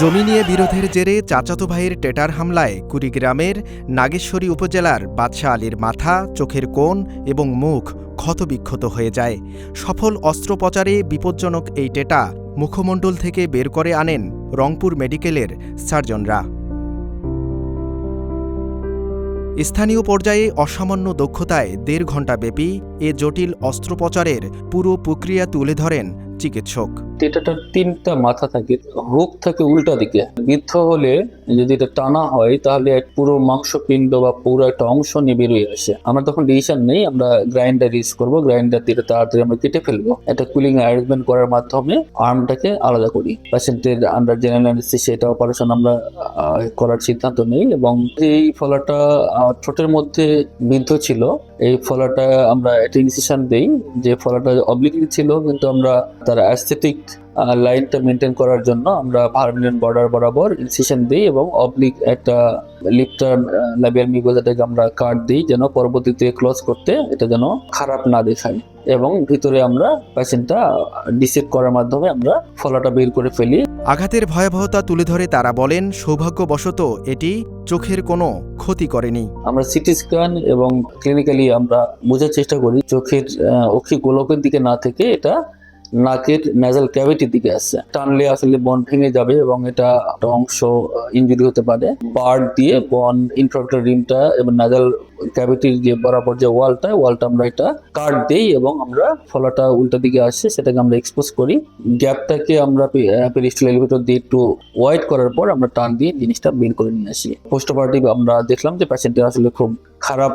জমি নিয়ে বিরোধের জেরে চাচাতো ভাইয়ের টেটার হামলায় কুড়িগ্রামের নাগেশ্বরী উপজেলার বাদশাহ আলীর মাথা, চোখের কোণ এবং মুখ ক্ষতবিক্ষত হয়ে যায়। সফল অস্ত্রোপচারে বিপজ্জনক এই টেটা মুখমণ্ডল থেকে বের করে আনেন রংপুর মেডিকেলের সার্জনরা। স্থানীয় পর্যায়ে অসামান্য দক্ষতায় দেড় ঘণ্টাব্যাপী এ জটিল অস্ত্রোপচারের পুরো প্রক্রিয়া তুলে ধরেন চিকিৎসক। টেটাটার তিনটা মাথা থাকে হুক থাকে উল্টা দিকে। বৃদ্ধ হলে যদি এটা টানা হয়, তাহলে এক পুরো মাংসপিণ্ড বা পুরো একটা অংশ নিয়ে বেরিয়ে আসে। আমরা তখন ডিসিশন নেই, আমরা গ্রাইন্ডার ইউজ করব গ্রাইন্ডার দিয়ে তাড়াতাড়ি আমরা কেটে ফেলব। একটা কুলিং অ্যারেঞ্জমেন্ট করার মাধ্যমে আর্মটাকে আলাদা করি। পেশেন্টের আন্ডার জেনারেল অ্যানেস্থেসিয়া এটা অপারেশন আমরা করার সিদ্ধান্ত নেই এবং এই ফলাটা ঠোঁটের মধ্যে বিদ্ধ ছিল। এই ফলাটা আমরা একটা ইনসিশন দেই যে ফলাটা অবলিকলি ছিল, কিন্তু আমরা তার অ্যাস্থেটিক লাইনটা মেনটেন করার জন্য আমরা পারমানেন্ট বর্ডার বরাবর ইনসিশন দিই এবং অবলিক একটা লিপটার লাবিয়াল মিগোজাটাকে আমরা কাট দিই যেন পরবর্তীতে ক্লোজ করতে এটা যেন খারাপ না দেখায়। এবং ভিতরে আমরা পেশেন্টটা ডিসেট করার মাধ্যমে আমরা ফলাটা বের করে ফেলি। আঘাতের ভয়াবহতা তুলে ধরে তারা বলেন সৌভাগ্যবশত এটি চোখের কোনো ক্ষতি করেনি। আমরা সিটি স্ক্যান এবং ক্লিনিক্যালি আমরা বোঝার চেষ্টা করি চোখের অক্ষি গোলকের দিকে না থেকে এটা নাকের ন্যাজাল ক্যাভিটির দিকে আসছে। টানলে আসলে বন ভেঙে যাবে এবং এটা অংশ ইনজুরি হতে পারে। পার্ট দিয়ে বন ইনফ্রাক্টর রিমটা এবং নাজাল ক্যাভিটির যে বরাবর যে ওয়ালটা ওয়ালটা আমরা এটা কাট দিই এবং আমরা ফলাটা উল্টা দিকে আসছে, সেটাকে আমরা এক্সপোজ করি। গ্যাপটাকে আমরা পেরিস্টাল এলিভেটর দিয়ে একটু ওয়াইড করার পর আমরা টান দিয়ে জিনিসটা বের করে নিয়ে আসি। পোস্টপার্টিভ আমরা দেখলাম যে পেশেন্টের আসলে খুব খারাপ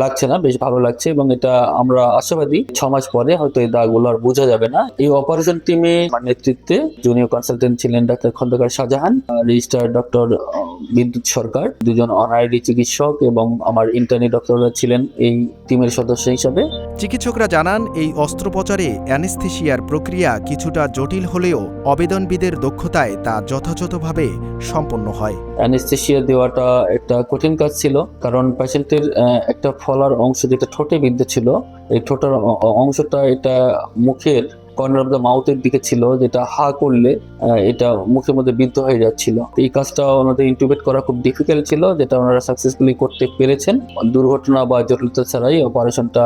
লাগছে না, বেশ ভালো লাগছে এবং এটা আমরা আশাবাদী। ছ মাস পরে হয়তো এই দাগগুলো আর বোঝা যাবে না। এই অপারেশন টিমে নেতৃত্বে জুনিয়র কনসালটেন্ট ছিলেন doctor Khondokar Shahjahan registrar doctor Bidyut Sarkar দুজন অনারারি চিকিৎসক এবং আমার ইন্টার্নি ডক্টররা ছিলেন এই টিমের সদস্য হিসাবে। চিকিৎসকরা জানান এই অস্ত্রোপচারে অ্যানেস্থেশিয়ার প্রক্রিয়া কিছুটা জটিল হলেও অবেদনবিদের দক্ষতায় তা যথাযথভাবে সম্পন্ন হয়। অ্যানেস্থেশিয়া দেওয়াটা একটা কঠিন কাজ ছিল কারণ পেশেন্টের একটা ফলার অংশ যেটা ঠোঁটে বিদ্ধ ছিল এই ঠোঁটের অংশটা এটা মুখের কর্নার অফ দ্য মাউথের দিকে ছিল, যেটা হা করলে এটা মুখের মধ্যে বিদ্ধ হয়ে যাচ্ছিল। এই কাজটা ওনাদের ইন্টুবেট করা খুব ডিফিকাল্ট ছিল, যেটা ওনারা সাকসেসফুলি করতে পেরেছেন। দুর্ঘটনা বা জটিলতা ছাড়াই অপারেশনটা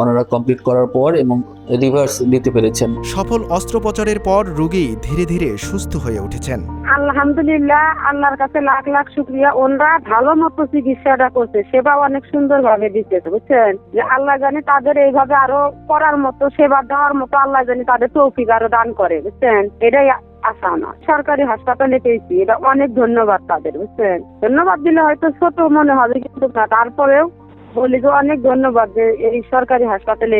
ওনারা কমপ্লিট করার পর এবং রিভার্স দিতে পেরেছেন। সফল অস্ত্রোপচারের পর রোগী ধীরে ধীরে সুস্থ হয়ে উঠেছেন। আলহামদুলিল্লাহ আল্লাহর কাছে লাখ লাখ শুক্রিয়া। ওনরা ভালো মতো চিকিৎসাটা করছে সেবা অনেক সুন্দর ভাবে দিচ্ছে বুঝছেন? যে আল্লাহ জানে তাদের এইভাবে আরও করার মতো সেবা দেওয়ার মতো আল্লাহ জানে তাদের তৌফিক আরও দান করে বুঝছেন? এটাই আশা আমার। সরকারি হাসপাতালে পেয়েছি এটা অনেক ধন্যবাদ তাদের বুঝছেন? ধন্যবাদ দিলে হয়তো ছোট মনে হবে কিন্তু না তারপরেও অনেক ধন্যবাদ এই সরকারি হাসপাতালে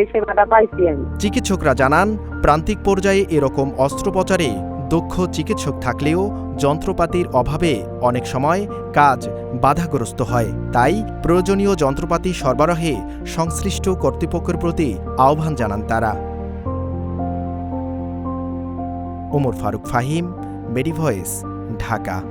চিকিৎসকরা জানান, প্রান্তিক পর্যায়ে এরকম অস্ত্রোপচারে দক্ষ চিকিৎসক থাকলেও যন্ত্রপাতির অভাবে অনেক সময় কাজ বাধাগ্রস্ত হয়। তাই প্রয়োজনীয় যন্ত্রপাতি সরবরাহে সংশ্লিষ্ট কর্তৃপক্ষের প্রতি আহ্বান জানান তারা। ওমর ফারুক ফাহিম, মেডিভয়েস, ঢাকা।